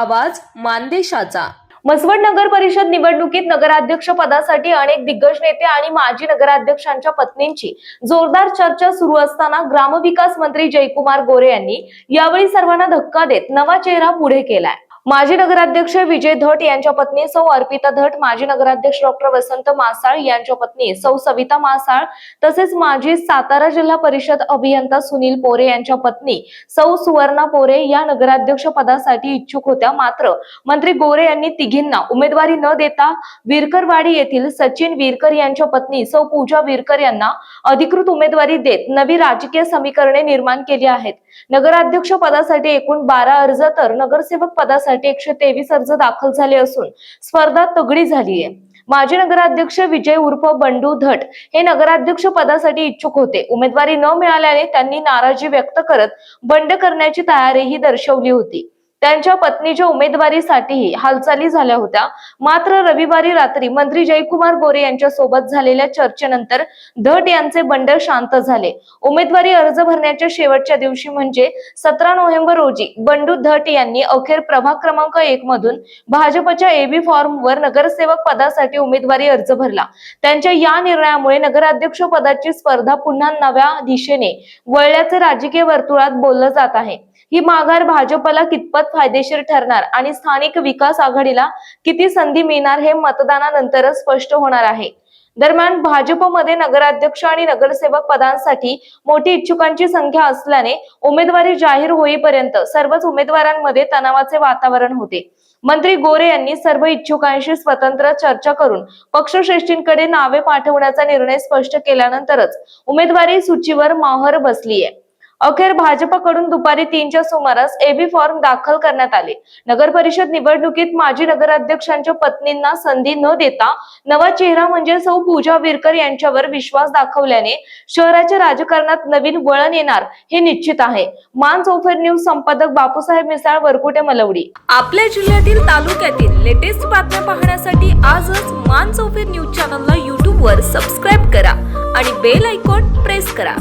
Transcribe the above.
आवाज मानदेशाचा. मसवड नगर परिषद निवडणुकीत नगराध्यक्ष पदासाठी अनेक दिग्गज नेते आणि माजी नगराध्यक्षांच्या पत्नींची जोरदार चर्चा सुरू असताना ग्रामविकास मंत्री जयकुमार गोरे यांनी यावेळी सर्वांना धक्का देत नवा चेहरा पुढे केलाय. माजी नगराध्यक्ष विजय धट यांच्या पत्नी सौ अर्पिता धट माजी नगराध्यक्ष डॉक्टर वसंत मासाळ यांच्या पत्नी सौ सविता मासाळ तसेच माजी सातारा जिल्हा परिषद अभियंता सुनील पोरे यांच्या पत्नी सौ सुवर्णा पोरे या नगराध्यक्ष पदासाठी इच्छुक होत्या. मात्र मंत्री गोरे यांनी तिघींना उमेदवारी न देता विरकरवाडी येथील सचिन विरकर यांच्या पत्नी सौ पूजा विरकर यांना अधिकृत उमेदवारी देत नवी राजकीय समीकरणे निर्माण केली आहेत. नगराध्यक्ष पदासाठी एकूण बारा अर्ज तर नगरसेवक पदासाठी एकशे तेवीस अर्ज दाखल झाले असून स्पर्धा तगडी झाली आहे माजी नगराध्यक्ष विजय उर्फ बंडू धट हे नगराध्यक्ष पदासाठी इच्छुक होते. उमेदवारी न मिळाल्याने त्यांनी नाराजी व्यक्त करत बंड करण्याची तयारीही दर्शवली होती. त्यांच्या पत्नीच्या उमेदवारीसाठीही हालचाली झाल्या होत्या. मात्र रविवारी रात्री मंत्री जयकुमार गोरे यांच्या सोबत झालेल्या चर्चेनंतर धट यांचे बंड शांत झाले. उमेदवारी अर्ज भरण्याच्या शेवटच्या दिवशी म्हणजे सतरा नोव्हेंबर रोजी बंडू धट यांनी अखेर प्रभाग क्रमांक एक मधून भाजपच्या एबी फॉर्म वर नगरसेवक पदासाठी उमेदवारी अर्ज भरला. त्यांच्या या निर्णयामुळे नगराध्यक्ष पदाची स्पर्धा पुन्हा नव्या दिशेने वळल्याचे राजकीय वर्तुळात बोललं जात आहे. ही माघार भाजपला कितपत फायदेशीर ठरणार आणि स्थानिक विकास आघाडीला किती संधी मिळणार हे मतदानानंतरच स्पष्ट होणार आहे. दरम्यान भाजपमध्ये नगराध्यक्ष आणि नगरसेवक पदांसाठी मोठी इच्छुकांची संख्या असल्याने उमेदवारी जाहीर होईपर्यंत सर्वच उमेदवारांमध्ये तणावाचे वातावरण होते. मंत्री गोरे यांनी सर्व इच्छुकांशी स्वतंत्र चर्चा करून पक्षश्रेष्ठींकडे नावे पाठवण्याचा निर्णय स्पष्ट केल्यानंतरच उमेदवारी सूचीवर माहर बसली आहे अखेर भाजपकडून दुपारी तीनच्या सुमारास एबी फॉर्म दाखल करण्यात आले. नगर परिषद निवडणुकीत माजी नगराध्यक्षांच्या पत्नींना संधी न देता नवा चेहरा म्हणजे सौ पूजा विरकर यांच्यावर विश्वास दाखवल्याने शहराच्या राजकारणात नवीन वळण येणार हे निश्चित आहे. मान चौफेर न्यूज संपादक बापूसाहेब मिसाळ वरकुटे मलवडी. आपल्या जिल्ह्यातील तालुक्यातील लेटेस्ट बातम्या पाहण्यासाठी आजच मान चौफेर न्यूज चॅनलला यूट्यूबवर सबस्क्राईब करा आणि बेल आयकॉन प्रेस करा.